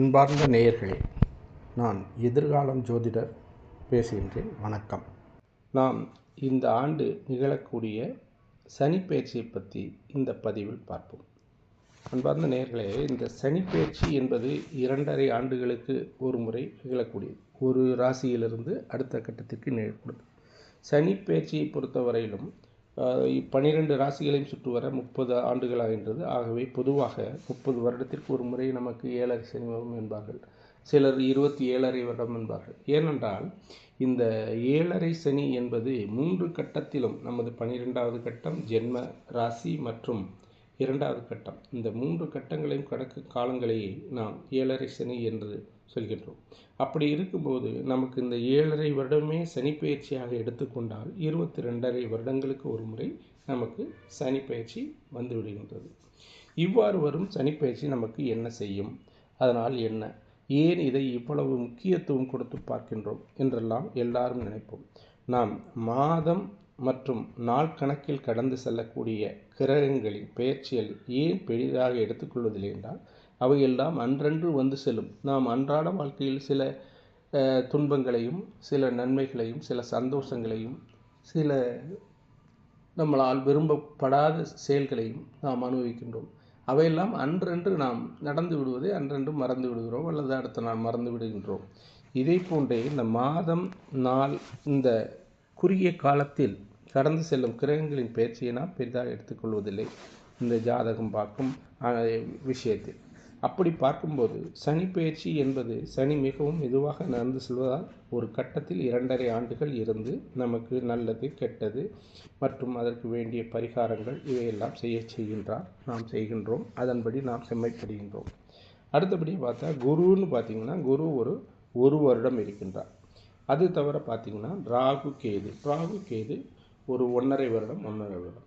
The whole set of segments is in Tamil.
அன்பார்ந்த நேயர்களே நான் எதிர்காலம் ஜோதிடர் பேசுகின்றேன். வணக்கம். நாம் இந்த ஆண்டு நிகழக்கூடிய சனிப்பெயர்ச்சியை பற்றி இந்த பதிவில் பார்ப்போம். அன்பார்ந்த நேயர்களே இந்த சனிப்பயிற்சி என்பது இரண்டரை ஆண்டுகளுக்கு ஒரு முறை நிகழக்கூடியது. ஒரு ராசியிலிருந்து அடுத்த கட்டத்திற்கு நிகழக்கூடியது சனிப்பெயர்ச்சியை பொறுத்தவரையிலும் பனிரெண்டு ராசிகளையும் சுற்று வர முப்பது ஆண்டுகளாகின்றது. ஆகவே பொதுவாக முப்பது வருடத்திற்கு ஒரு முறை நமக்கு ஏழரை சனி வரும் என்பார்கள். சிலர் இருபத்தி ஏழரை வருடம் என்பார்கள். ஏனென்றால் இந்த ஏழரை சனி என்பது மூன்று கட்டத்திலும் நமது பன்னிரெண்டாவது கட்டம் ஜென்ம ராசி மற்றும் இரண்டாவது கட்டம். இந்த மூன்று கட்டங்களையும் கடக்க காலங்களையே நாம் ஏழரை சனி என்று சொல்கின்றோம். அப்படி இருக்கும்போது நமக்கு இந்த ஏழரை வருடமே சனிப்பயிற்சியாக எடுத்துக்கொண்டால் இருபத்தி ரெண்டரை வருடங்களுக்கு ஒரு முறை நமக்கு சனிப்பயிற்சி வந்துவிடுகின்றது வந்து விடுகின்றது. இவ்வாறு வரும் சனிப்பயிற்சி நமக்கு என்ன செய்யும்? அதனால் என்ன? ஏன் இதை இவ்வளவு முக்கியத்துவம் கொடுத்து பார்க்கின்றோம் என்றெல்லாம் எல்லாரும் நினைப்போம். நாம் மாதம் மற்றும் நாள் கணக்கில் கடந்து செல்லக்கூடிய கிரகங்களின் பெயர்ச்சிகள் ஏன் பெரிதாக எடுத்துக்கொள்வதில்லை என்றால் அவையெல்லாம் அன்றன்று வந்து செல்லும். நாம் அன்றாட வாழ்க்கையில் சில துன்பங்களையும் சில நன்மைகளையும் சில சந்தோஷங்களையும் சில நம்மளால் விரும்பப்படாத செயல்களையும் நாம் அனுபவிக்கின்றோம். அவையெல்லாம் அன்றன்று நாம் நடந்து விடுவதை அன்றன்று மறந்து விடுகிறோம் அல்லது அடுத்த நாள் மறந்து விடுகின்றோம். இதே போன்றே இந்த மாதம் நாள் இந்த குறுகிய காலத்தில் கடந்து செல்லும் கிரகங்களின் பயிற்சியை நாம் பெரிதாக எடுத்துக்கொள்வதில்லை. இந்த ஜாதகம் பார்க்கும் விஷயத்தில். அப்படி பார்க்கும்போது சனி பயிற்சி என்பது சனி மிகவும் மெதுவாக நடந்து செல்வதால் ஒரு கட்டத்தில் இரண்டரை ஆண்டுகள் இருந்து நமக்கு நல்லது கெட்டது மற்றும் அதற்கு வேண்டிய பரிகாரங்கள் இவையெல்லாம் செய்ய செய்கின்றார். நாம் செய்கின்றோம். அதன்படி நாம் செம்மைப்படுகின்றோம். அடுத்தபடி பார்த்தா குருன்னு பார்த்தீங்கன்னா குரு ஒரு ஒரு வருடம் இருக்கின்றார். அது தவிர பார்த்தீங்கன்னா ராகு கேது. ராகு கேது ஒரு ஒன்றரை வருடம் ஒன்றரை வருடம்.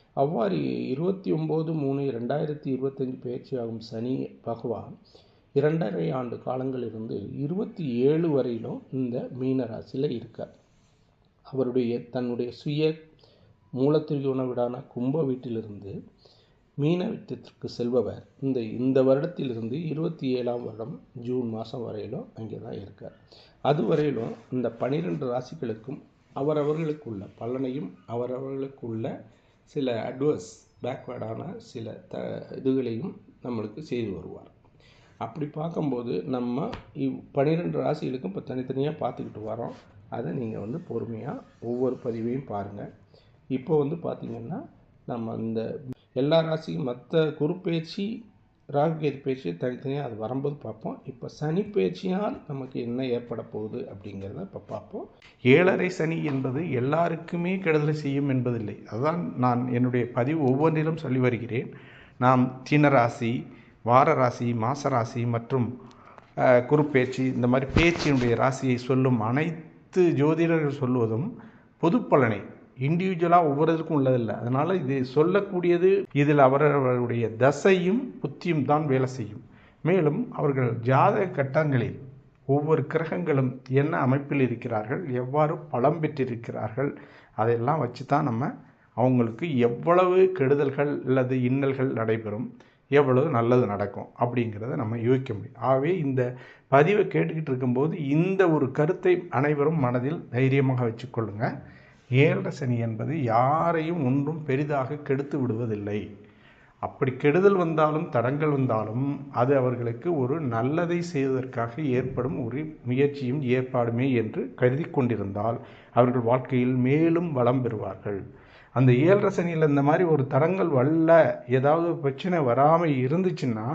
அவ்வாறு இருபத்தி ஒம்பது மூணு ரெண்டாயிரத்தி இருபத்தஞ்சு பயிற்சியாகும் சனி பகவான் இரண்டரை ஆண்டு காலங்களிலிருந்து இருபத்தி ஏழு வரையிலும் இந்த மீன ராசியில் இருக்கார். அவருடைய தன்னுடைய சுய மூலத்திரிகோண வீடான கும்ப வீட்டிலிருந்து மீன வீட்டத்திற்கு செல்பவர். இந்த இந்த வருடத்திலிருந்து இருபத்தி ஏழாம் வருடம் ஜூன் மாதம் வரையிலும் அங்கே தான் இருக்கார். அது வரையிலும் இந்த பனிரெண்டு ராசிகளுக்கும் அவரவர்களுக்குள்ள பலனையும் அவரவர்களுக்குள்ள சில அட்வர்ஸ் பேக்வேர்டான சில த இதுகளையும் நம்மளுக்கு செய்து வருவார். அப்படி பார்க்கும்போது நம்ம இவ் பன்னிரெண்டு ராசிகளுக்கும் இப்போ தனித்தனியாக பார்த்துக்கிட்டு வரோம் அதை நீங்கள் வந்து பொறுமையாக ஒவ்வொரு பதிவையும் பாருங்கள் இப்போ வந்து பார்த்திங்கன்னா நம்ம இந்த எல்லா ராசியும் மற்ற குரு ராகு கேது பயிற்சி தனித்தனியாக அது வரும்போது பார்ப்போம். இப்போ சனி பயிற்சியால் நமக்கு என்ன ஏற்பட போகுது அப்படிங்கிறத இப்போ பார்ப்போம். ஏழரை சனி என்பது எல்லாருக்குமே கெடுதலை செய்யும் என்பதில்லை. அதுதான் நான் என்னுடைய பதிவு ஒவ்வொன்றிலும் சொல்லி வருகிறேன். நாம் சின்ன ராசி வார ராசி மாச ராசி மற்றும் குரு பேச்சு இந்த மாதிரி பேச்சினுடைய ராசியை சொல்லும் அனைத்து ஜோதிடர்கள் சொல்லுவதும் பொது பலனை. இண்டிவிஜுவலாக ஒவ்வொருத்தருக்கும் உள்ளதில்லை. அதனால் இது சொல்லக்கூடியது இதில் அவரவருடைய தசையும் புத்தியும் தான் வேலை செய்யும். மேலும் அவர்கள் ஜாதக கட்டங்களில் ஒவ்வொரு கிரகங்களும் என்ன அமைப்பில் இருக்கிறார்கள் எவ்வாறு பலம் பெற்றிருக்கிறார்கள் அதையெல்லாம் வச்சு தான் நம்ம அவங்களுக்கு எவ்வளவு கெடுதல்கள் அல்லது இன்னல்கள் நடைபெறும் எவ்வளவு நல்லது நடக்கும் அப்படிங்கிறத நம்ம யோசிக்க முடியும். ஆகவே இந்த பதிவை கேட்டுக்கிட்டு இருக்கும்போது இந்த ஒரு கருத்தை அனைவரும் மனதில் தைரியமாக வச்சுக்கொள்ளுங்கள் ஏழரை சனி என்பது யாரையும் ஒன்றும் பெரிதாக கெடுத்து விடுவதில்லை. அப்படி கெடுதல் வந்தாலும் தடங்கள் வந்தாலும் அது அவர்களுக்கு ஒரு நல்லதை செய்வதற்காக ஏற்படும் ஒரு முயற்சியும் ஏற்பாடுமே என்று கருதி கொண்டிருந்தால் அவர்கள் வாழ்க்கையில் மேலும் வளம் பெறுவார்கள். அந்த ஏழரை சனியில் இந்த மாதிரி ஒரு தடங்கள் வரல ஏதாவது பிரச்சனை வராமல் இருந்துச்சுன்னா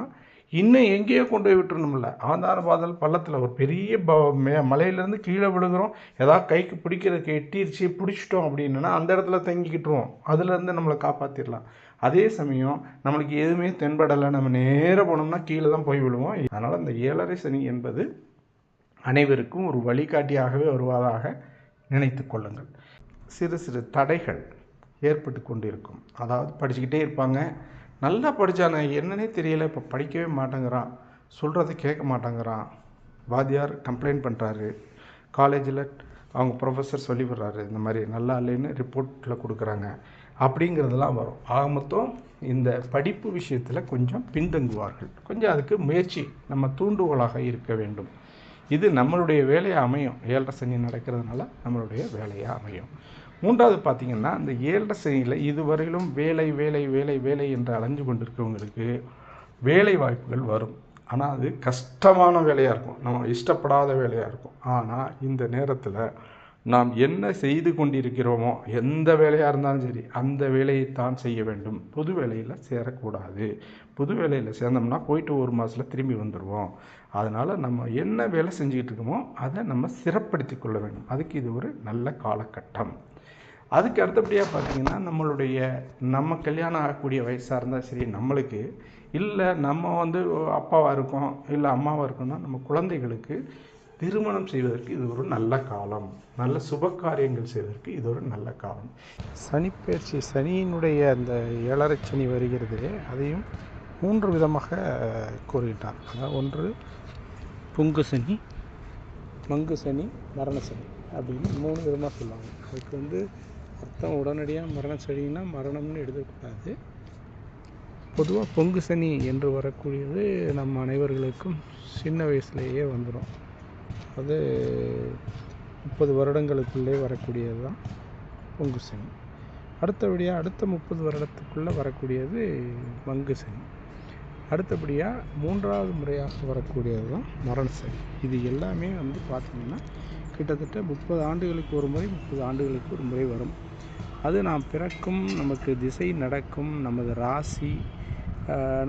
இன்னும் எங்கேயோ கொண்டு போய் விட்டுருணும்ல ஆந்தார பாதல் பள்ளத்தில் ஒரு பெரிய ப மே மலையிலேருந்து கீழே விழுகிறோம். ஏதாவது கைக்கு பிடிக்கிறதுக்கு எட்டிருச்சு பிடிச்சிட்டோம் அப்படின்னா அந்த இடத்துல தங்கிக்கிட்டுருவோம். அதுலேருந்து நம்மளை காப்பாற்றிடலாம் அதே சமயம் நம்மளுக்கு எதுவுமே தென்படலை. நம்ம நேராக போனோம்னா கீழே தான் போய் விழுவோம். அதனால் அந்த ஏழரை சனி என்பது அனைவருக்கும் ஒரு வழிகாட்டியாகவே வருவதாக நினைத்து கொள்ளுங்கள். சிறு சிறு தடைகள் ஏற்பட்டு கொண்டிருக்கும். அதாவது படிச்சுக்கிட்டே இருப்பாங்க. நல்லா படித்தானே என்னன்னே தெரியல இப்போ படிக்கவே மாட்டேங்கிறான். சொல்கிறத கேட்க மாட்டேங்கிறான். வாத்தியார் கம்ப்ளைண்ட் பண்ணுறாரு காலேஜில் அவங்க ப்ரொஃபஸர் சொல்லி விடுறாரு இந்த மாதிரி நல்லா இல்லைன்னு ரிப்போர்ட்டில் கொடுக்குறாங்க. அப்படிங்கிறதெல்லாம் வரும். ஆக மொத்தம் இந்த படிப்பு விஷயத்தில் கொஞ்சம் பின்தங்குவார்கள். கொஞ்சம் அதுக்கு முயற்சி நம்ம தூண்டுகோலாக இருக்க வேண்டும். இது நம்மளுடைய வேலையாக அமையும். ஏழரை சனி நடக்கிறதுனால நம்மளுடைய வேலையாக அமையும். மூன்றாவது பார்த்திங்கன்னா இந்த ஏழரை சனியில் இதுவரையிலும் வேலை வேலை வேலை வேலை என்று அலைஞ்சு கொண்டிருக்கிறவங்களுக்கு வேலை வாய்ப்புகள் வரும். ஆனால் அது கஷ்டமான வேலையாக இருக்கும். நம்ம இஷ்டப்படாத வேலையாக இருக்கும். ஆனால் இந்த நேரத்தில் நாம் என்ன செய்து கொண்டிருக்கிறோமோ எந்த வேலையாக இருந்தாலும் சரி அந்த வேலையைத்தான் செய்ய வேண்டும். புது வேலையில் சேரக்கூடாது. புது வேலையில் சேர்ந்தோம்னா போயிட்டு ஒரு மாதத்தில் திரும்பி வந்துடுவோம் அதனால் நம்ம என்ன வேலை செஞ்சுக்கிட்டு இருக்கோமோ அதை நம்ம சிறப்படுத்தி கொள்ள வேண்டும். அதுக்கு இது ஒரு நல்ல காலகட்டம். அதுக்கு அடுத்தபடியாக பார்த்திங்கன்னா நம்மளுடைய நம்ம கல்யாணம் ஆகக்கூடிய வயசாக இருந்தால் சரி நம்மளுக்கு இல்லை நம்ம வந்து அப்பாவாக இருக்கோம் இல்லை அம்மாவாக இருக்கோம்னா நம்ம குழந்தைகளுக்கு திருமணம் செய்வதற்கு இது ஒரு நல்ல காலம். நல்ல சுப காரியங்கள் செய்வதற்கு இது ஒரு நல்ல காலம். சனிப்பயிற்சி சனியினுடைய அந்த ஏழரை சனி வருகிறது அதையும் மூன்று விதமாக கூறுகின்றார். அதாவது ஒன்று புங்கு சனி மங்கு சனி மரண சனி அப்படின்னு மூணு விதமாக சொல்லுவாங்க. அதுக்கு வந்து அர்த்தம் உடனடியாக மரண சனின்னா மரணம்னு எழுதக்கூடாது. பொதுவாக பொங்கு சனி என்று வரக்கூடியது நம் அனைவர்களுக்கும் சின்ன வயசுலேயே வந்துடும் அது முப்பது வருடங்களுக்குள்ளே வரக்கூடியது தான் பொங்கு சனி. அடுத்தபடியாக அடுத்த முப்பது வருடத்துக்குள்ளே வரக்கூடியது மங்கு சனி. அடுத்தபடியாக மூன்றாவது முறையாக வரக்கூடியது தான் மரண சனி. இது எல்லாமே வந்து பார்த்திங்கன்னா கிட்டத்தட்ட முப்பது ஆண்டுகளுக்கு ஒரு முறை முப்பது ஆண்டுகளுக்கு ஒரு முறை வரும். அது நாம் பிறக்கும் நமக்கு திசை நடக்கும் நமது ராசி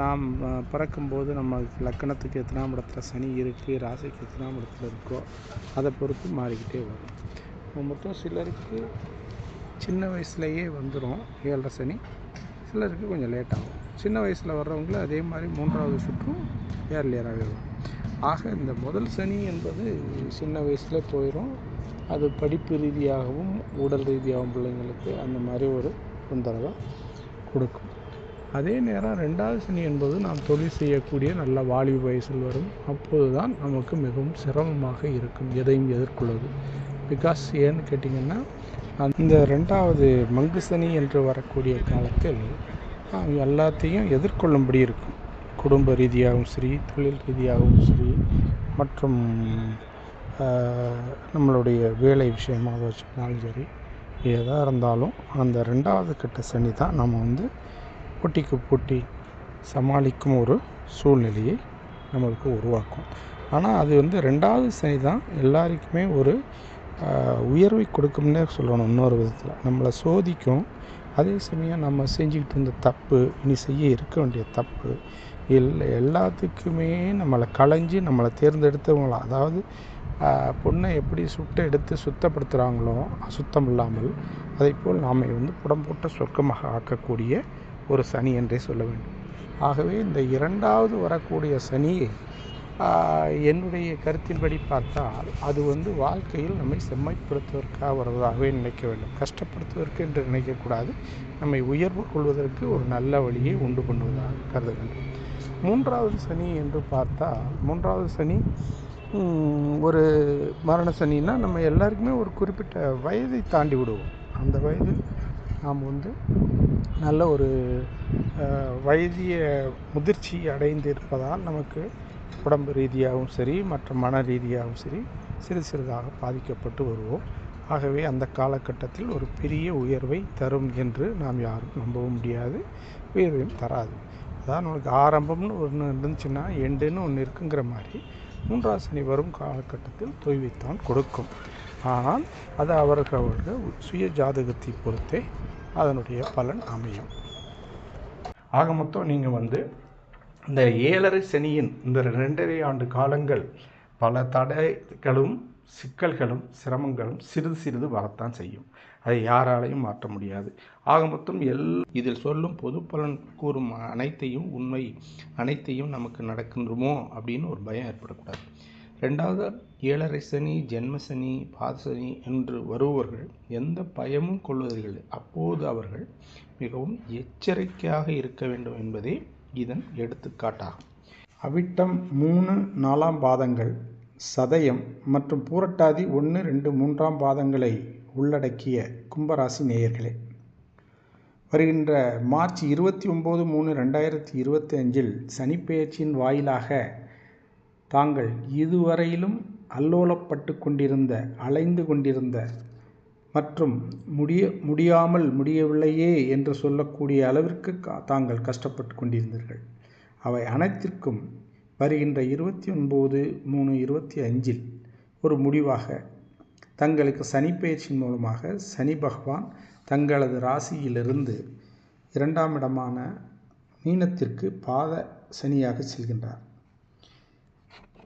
நாம் பிறக்கும்போது நம்ம லக்கணத்துக்கு எத்தனாம் இடத்துல சனி இருக்குது ராசிக்கு எத்தனாம் இடத்துல இருக்கோ அதை பொறுத்து மாறிக்கிட்டே வரும். மொத்தம் சிலருக்கு சின்ன வயசுலேயே வந்துடும் ஏழரை சனி. சிலருக்கு கொஞ்சம் லேட் ஆகும் சின்ன வயசில் வர்றவங்களும் அதே மாதிரி மூன்றாவது சுற்றும் ஏர்லியராகவே வரும். ஆக இந்த முதல் சனி என்பது சின்ன வயசில் போயிடும் அது படிப்பு ரீதியாகவும் உடல் ரீதியாகவும் பிள்ளைங்களுக்கு அந்த மாதிரி ஒரு தொந்தரவை கொடுக்கும். அதே நேரம் ரெண்டாவது சனி என்பது நாம் தொழில் செய்யக்கூடிய நல்ல வாலிப வயசில் வரும். அப்போது தான் நமக்கு மிகவும் சிரமமாக இருக்கும் எதையும் எதிர்கொள்வது. பிகாஸ் ஏன்னு கேட்டிங்கன்னா அந்த ரெண்டாவது மங்கு சனி என்று வரக்கூடிய காலத்தில் எல்லாத்தையும் எதிர்கொள்ளும்படி இருக்கும். குடும்ப ரீதியாகவும் சரி தொழில் ரீதியாகவும் சரி மற்றும் நம்மளுடைய வேலை விஷயமாக வச்சுனாலும் சரி எதாக இருந்தாலும் அந்த ரெண்டாவது கட்ட சனி தான் நம்ம வந்து போட்டிக்கு போட்டி சமாளிக்கும் ஒரு சூழ்நிலையை நம்மளுக்கு உருவாக்கும். ஆனால் அது வந்து ரெண்டாவது சனி தான் எல்லாருக்குமே ஒரு உயர்வை கொடுக்கும்னே சொல்லணும் இன்னொரு விதத்தில். நம்மளை சோதிக்கும். அதே சமயம் நம்ம செஞ்சுக்கிட்டு இருந்த தப்பு இனி செய்ய இருக்க வேண்டிய தப்பு இல்லை எல்லாத்துக்குமே நம்மளை களைஞ்சி நம்மளை தேர்ந்தெடுத்தவங்களா அதாவது பொண்ணை எப்படி சுட்ட எடுத்து சுத்தப்படுத்துகிறாங்களோ அசுத்தம் இல்லாமல் அதைப்போல் நாம் வந்து புடம் போட்ட சொர்க்கமாக ஆக்கக்கூடிய ஒரு சனி என்றே சொல்ல வேண்டும். ஆகவே இந்த இரண்டாவது வரக்கூடிய சனியை என்னுடைய கருத்தின்படி பார்த்தால் அது வந்து வாழ்க்கையில் நம்மை செம்மைப்படுத்துவதற்காக வருவதாகவே நினைக்க வேண்டும். கஷ்டப்படுத்துவதற்கு என்று நினைக்கக்கூடாது. நம்மை உயர்வு கொள்வதற்கு ஒரு நல்ல வழியை உண்டு பண்ணுவதாக கருத வேண்டும். மூன்றாவது சனி என்று பார்த்தால் மூன்றாவது சனி ஒரு மரண சனின்னா நம்ம எல்லாருக்குமே ஒரு குறிப்பிட்ட வயதை தாண்டி விடுவோம். அந்த வயதில் நாம் வந்து நல்ல ஒரு வயதிய முதிர்ச்சி அடைந்து இருப்பதால் நமக்கு உடம்பு ரீதியாகவும் சரி மற்ற மன ரீதியாகவும் சரி சிறு சிறிதாக பாதிக்கப்பட்டு வருவோம். ஆகவே அந்த காலகட்டத்தில் ஒரு பெரிய உயர்வை தரும் என்று நாம் யாரும் நம்பவும் முடியாது உயர்வையும் தராது. அதான் உனக்கு ஆரம்பம்னு ஒன்று இருந்துச்சுன்னா எண்டுன்னு ஒன்று இருக்குங்கிற மாதிரி மூன்றாவது சனி வரும் காலகட்டத்தில் தொய்வைத்தான் கொடுக்கும். ஆனால் அது அவர்களுடைய சுய ஜாதகத்தை பொறுத்தே அதனுடைய பலன் அமையும். ஆக மொத்தம் நீங்கள் வந்து இந்த ஏழரை சனியின் இந்த ரெண்டரை ஆண்டு காலங்கள் பல தடைகளும் சிக்கல்களும் சிரமங்களும் சிறிது சிறிது வரத்தான் செய்யும். அதை யாராலையும் மாற்ற முடியாது. ஆக மொத்தம் எல் இதில் சொல்லும் பொது பலன் கூறும் அனைத்தையும் உண்மை அனைத்தையும் நமக்கு நடக்கின்றமோ அப்படின்னு ஒரு பயம் ஏற்படக்கூடாது. ரெண்டாவது ஏழரை சனி ஜென்மசனி பாதசனி என்று வருபவர்கள் எந்த பயமும் கொள்வதில்லை. அப்போது அவர்கள் மிகவும் எச்சரிக்கையாக இருக்க வேண்டும் என்பதே இதன் எடுத்துக்காட்டாகும். அவிட்டம் மூணு நாலாம் பாதங்கள். சதயம் மற்றும் பூரட்டாதி ஒன்று ரெண்டு மூன்றாம் பாதங்களை உள்ளடக்கிய கும்பராசி நேயர்களே. வருகின்ற மார்ச் இருபத்தி ஒம்பது மூணு ரெண்டாயிரத்தி இருபத்தி அஞ்சில் சனிப்பெயர்ச்சியின் வாயிலாக தாங்கள் இதுவரையிலும் அல்லோலப்பட்டு கொண்டிருந்த அலைந்து கொண்டிருந்த மற்றும் முடிய முடியாமல் முடியவில்லையே என்று சொல்லக்கூடிய அளவிற்கு தாங்கள் கஷ்டப்பட்டு கொண்டிருந்தீர்கள். அவை அனைத்திற்கும் வருகின்ற இருபத்தி ஒன்பது மூணு இருபத்தி அஞ்சில் ஒரு முடிவாக தங்களுக்கு சனிப்பெயர்ச்சியின் மூலமாக சனி பகவான் தங்களது ராசியிலிருந்து இரண்டாம் இடமான மீனத்திற்கு பாத சனியாக செல்கின்றார்.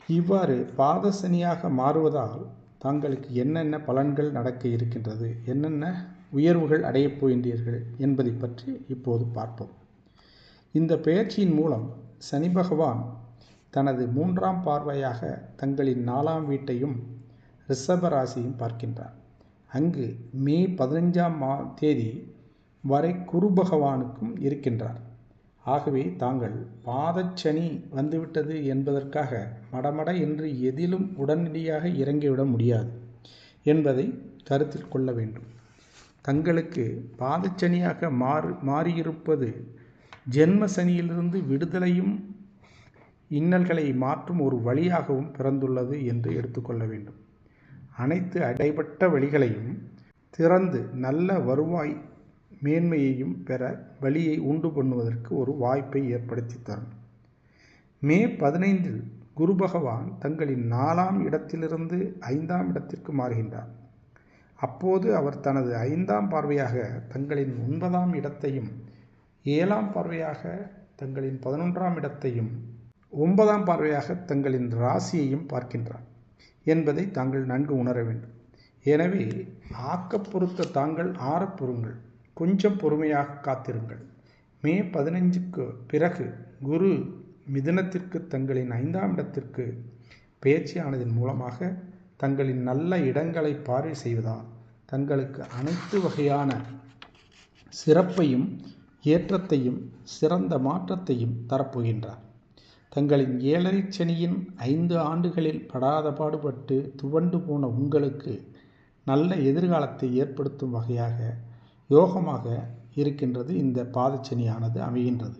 இவ்வாறு பாத சனியாக மாறுவதால் தங்களுக்கு என்னென்ன பலன்கள் நடக்க இருக்கின்றது என்னென்ன உயர்வுகள் அடையப் போகின்றீர்கள் என்பதை பற்றி இப்போது பார்ப்போம். இந்த பெயர்ச்சியின் மூலம் சனி பகவான் தனது மூன்றாம் பார்வையாக தங்களின் நாலாம் வீட்டையும் ரிஷப ராசியும் பார்க்கின்றார். அங்கு மே பதினஞ்சாம் மா தேதி வரை குரு பகவானுக்கும் இருக்கின்றார். ஆகவே தாங்கள் பாதச்சனி வந்துவிட்டது என்பதற்காக மடமட என்று எதிலும் உடனடியாக இறங்கிவிட முடியாது என்பதை கருத்தில் கொள்ள வேண்டும். தங்களுக்கு பாதச்சனியாக மாறு மாறியிருப்பது ஜென்ம சனியிலிருந்து விடுதலையும் இன்னல்களை மாற்றும் ஒரு வழியாகவும் பிறந்துள்ளது என்று எடுத்துக்கொள்ள வேண்டும். அனைத்து அடைபட்ட வழிகளையும் திறந்து நல்ல வருவாய் மேன்மையையும் பெற வழியை உண்டு பண்ணுவதற்கு ஒரு வாய்ப்பை ஏற்படுத்தி தரும். மே பதினைந்தில் குரு பகவான் தங்களின் நாலாம் இடத்திலிருந்து ஐந்தாம் இடத்திற்கு மாறுகின்றார். அப்போது அவர் தனது ஐந்தாம் பார்வையாக தங்களின் ஒன்பதாம் இடத்தையும் ஏழாம் பார்வையாக தங்களின் பதினொன்றாம் இடத்தையும் ஒன்பதாம் பார்வையாக தங்களின் ராசியையும் பார்க்கின்றார் என்பதை தாங்கள் நன்கு உணர வேண்டும். எனவே ஆக்கப் பொறுத்த தாங்கள் ஆறப்பொருங்கள் கொஞ்சம் பொறுமையாக காத்திருங்கள். மே பதினஞ்சுக்கு பிறகு குரு மிதுனத்திற்கு தங்களின் ஐந்தாம் இடத்திற்கு பயிற்சியானதன் மூலமாக தங்களின் நல்ல இடங்களை பார்வை செய்வதால் தங்களுக்கு அனைத்து வகையான சிறப்பையும் ஏற்றத்தையும் சிறந்த மாற்றத்தையும் தரப்போகின்றார். தங்களின் ஏழரை சனியின் ஐந்து ஆண்டுகளில் படாத பாடுபட்டு துவண்டு போன உங்களுக்கு நல்ல எதிர்காலத்தை ஏற்படுத்தும் வகையாக யோகமாக இருக்கின்றது இந்த பாதச்சனியானது அமைகின்றது.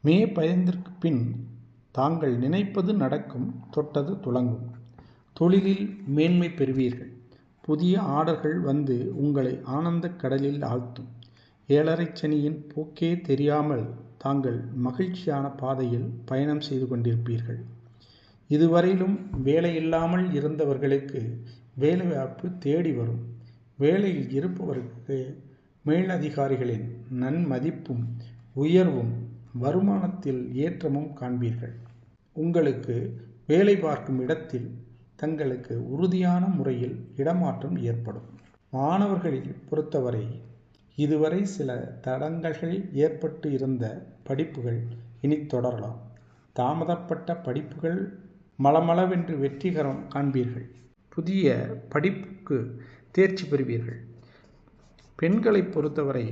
மே பதினைந்திற்கு பின் தாங்கள் நினைப்பது நடக்கும் தொட்டது துளங்கும். தொழிலில் மேன்மை பெறுவீர்கள். புதிய ஆர்டர்கள் வந்து உங்களை ஆனந்த கடலில் ஆழ்த்தும். ஏழரைச்சனியின் போக்கே தெரியாமல் தாங்கள் மகிழ்ச்சியான பாதையில் பயணம் செய்து கொண்டிருப்பீர்கள். இதுவரையிலும் வேலையில்லாமல் இருந்தவர்களுக்கு வேலைவாய்ப்பு தேடி வரும். வேலையில் இருப்பவர்களுக்கு மேலதிகாரிகளின் நன்மதிப்பும் உயர்வும் வருமானத்தில் ஏற்றமும் காண்பீர்கள். உங்களுக்கு வேலை பார்க்கும் இடத்தில் தங்களுக்கு உறுதியான முறையில் இடமாற்றம் ஏற்படும். மாணவர்களில் பொறுத்தவரை இதுவரை சில தடங்கல்கள் ஏற்பட்டு இருந்த படிப்புகள் இனி தொடரலாம். தாமதப்பட்ட படிப்புகள் மளமளவென்று வெற்றிகரம் காண்பீர்கள். புதிய படிப்புக்கு தேர்ச்சி பெறுவீர்கள். பெண்களை பொறுத்தவரை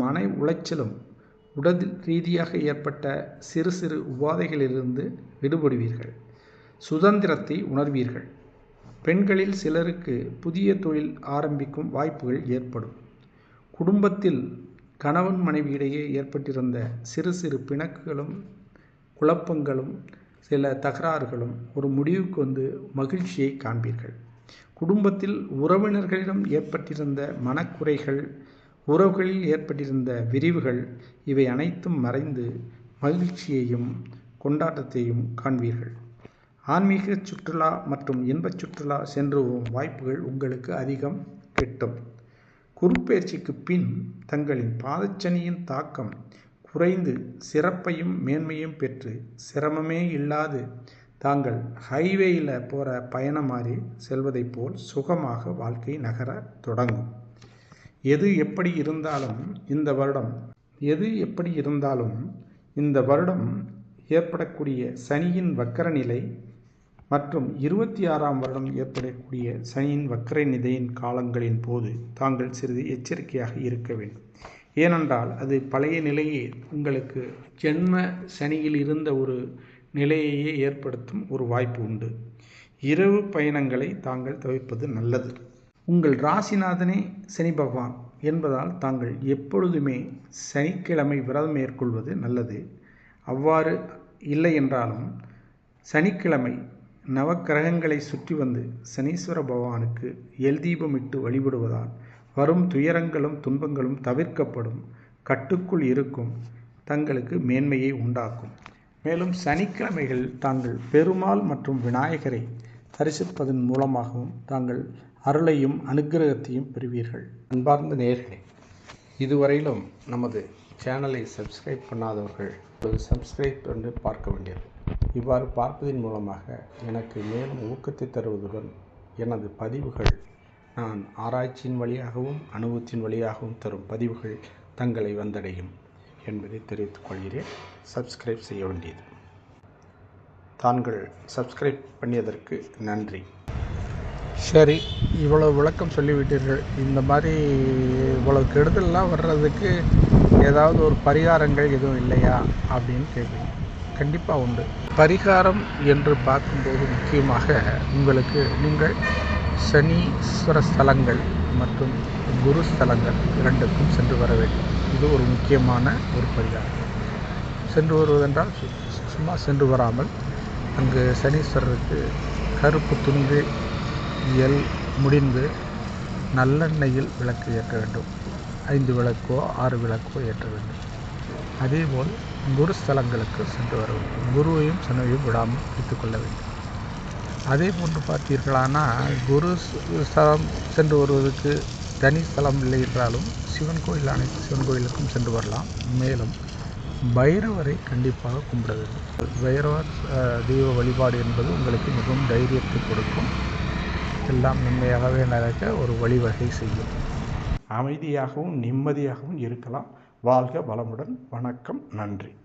மன உளைச்சலும் உடல் ரீதியாக ஏற்பட்ட சிறு சிறு உபாதைகளிலிருந்து விடுபடுவீர்கள். சுதந்திரத்தை உணர்வீர்கள். பெண்களில் சிலருக்கு புதிய தொழில் ஆரம்பிக்கும் வாய்ப்புகள் ஏற்படும். குடும்பத்தில் கணவன் மனைவியிடையே ஏற்பட்டிருந்த சிறு சிறு பிணக்குகளும் குழப்பங்களும் சில தகராறுகளும் ஒரு முடிவுக்கு வந்து மகிழ்ச்சியை காண்பீர்கள். குடும்பத்தில் உறவினர்களிடம் ஏற்பட்டிருந்த மனக்குறைகள் உறவுகளில் ஏற்பட்டிருந்த விரிவுகள் இவை அனைத்தும் மறைந்து மகிழ்ச்சியையும் கொண்டாட்டத்தையும் காண்பீர்கள். ஆன்மீக சுற்றுலா மற்றும் இன்பச் சுற்றுலா சென்று வாய்ப்புகள் உங்களுக்கு அதிகம் கிட்டும். குறுப்பெயர்ச்சிக்கு பின் தங்களின் பாதச்சனியின் தாக்கம் குறைந்து சிறப்பையும் மேன்மையும் பெற்று சிரமமே இல்லாது தாங்கள் ஹைவேயில் போகிற பயணம் மாறி செல்வதைப் போல் சுகமாக வாழ்க்கை நகர தொடங்கும். எது எப்படி இருந்தாலும் இந்த வருடம் எது எப்படி இருந்தாலும் இந்த வருடம் ஏற்படக்கூடிய சனியின் வக்கர நிலை மற்றும் இருபத்தி ஆறாம் வருடம் ஏற்படக்கூடிய சனியின் வக்கரை நிதையின் காலங்களின் போது தாங்கள் சிறிது எச்சரிக்கையாக இருக்க வேண்டும். ஏனென்றால் அது பழைய நிலையே உங்களுக்கு ஜென்ம சனியில் இருந்த ஒரு நிலையையே ஏற்படுத்தும் ஒரு வாய்ப்பு உண்டு. இரவு பயணங்களை தாங்கள் தவிர்ப்பது நல்லது. உங்கள் ராசிநாதனே சனி பகவான் என்பதால் தாங்கள் எப்பொழுதுமே சனிக்கிழமை விரதம் மேற்கொள்வது நல்லது. அவ்வாறு இல்லை என்றாலும் சனிக்கிழமை நவக்கிரகங்களை சுற்றி வந்து சனீஸ்வர பகவானுக்கு எல் தீபமிட்டு வழிபடுவதால் வரும் துயரங்களும் துன்பங்களும் தவிர்க்கப்படும் கட்டுக்குள் இருக்கும் தங்களுக்கு மேன்மையை உண்டாக்கும். மேலும் சனிக்கிழமைகள் தாங்கள் பெருமாள் மற்றும் விநாயகரை தரிசிப்பதன் மூலமாகவும் தாங்கள் அருளையும் அனுக்கிரகத்தையும் பெறுவீர்கள். அன்பார்ந்த நேர்களே இதுவரையிலும் நமது சேனலை சப்ஸ்கிரைப் பண்ணாதவர்கள் சப்ஸ்கிரைப் பண்ணி பார்க்க வேண்டியது. இவ்வாறு பார்ப்பதன் மூலமாக எனக்கு மேலும் ஊக்கத்தை தருவதுடன் எனது பதிவுகள் நான் ஆராய்ச்சியின் வழியாகவும் அனுபவத்தின் வழியாகவும் தரும் பதிவுகள் தங்களை வந்தடையும் என்பதை தெரிவித்துக் கொள்கிறேன். சப்ஸ்கிரைப் செய்ய வேண்டியது. தாங்கள் சப்ஸ்கிரைப் பண்ணியதற்கு நன்றி. சரி இவ்வளோ விளக்கம் சொல்லிவிட்டீர்கள். இந்த மாதிரி இவ்வளோ கெடுதல்லாம் வர்றதுக்கு ஏதாவது ஒரு பரிகாரங்கள் எதுவும் இல்லையா அப்படின்னு கேட்குறீங்க. கண்டிப்பாக உண்டு. பரிகாரம் என்று பார்க்கும்போது முக்கியமாக உங்களுக்கு நீங்கள் சனீஸ்வர ஸ்தலங்கள் மற்றும் குரு ஸ்தலங்கள் இரண்டுக்கும் சென்று வர வேண்டும். இது ஒரு முக்கியமான ஒரு பரிகாரம். சென்று வருவதென்றால் சும்மா சென்று வராமல் அங்கு சனீஸ்வரருக்கு கருப்பு துண்டு எல் முடிந்து நல்லெண்ணெயில் விளக்கு ஏற்ற வேண்டும். ஐந்து விளக்கோ ஆறு விளக்கோ ஏற்ற வேண்டும். அதேபோல் குரு ஸ்தலங்களுக்கு சென்று வருவது குருவையும் சனவையும் விடாமல் பிடித்துக் கொள்ள வேண்டும். அதே போன்று பார்த்தீர்களானால் குரு ஸ்- ஸ்தலம் சென்று வருவதற்கு தனி ஸ்தலம் இல்லை என்றாலும் சிவன் கோயில் அனைத்து சிவன் கோயிலுக்கும் சென்று வரலாம். மேலும் பைரவரை கண்டிப்பாக கும்பிட வேண்டும் பைரவர் தெய்வ வழிபாடு என்பது உங்களுக்கு மிகவும் தைரியத்தை கொடுக்கும். எல்லாம் நன்மையாகவே நடக்க ஒரு வழிவகை செய்யும். அமைதியாகவும் நிம்மதியாகவும் இருக்கலாம். வாழ்க வளமுடன். வணக்கம். நன்றி.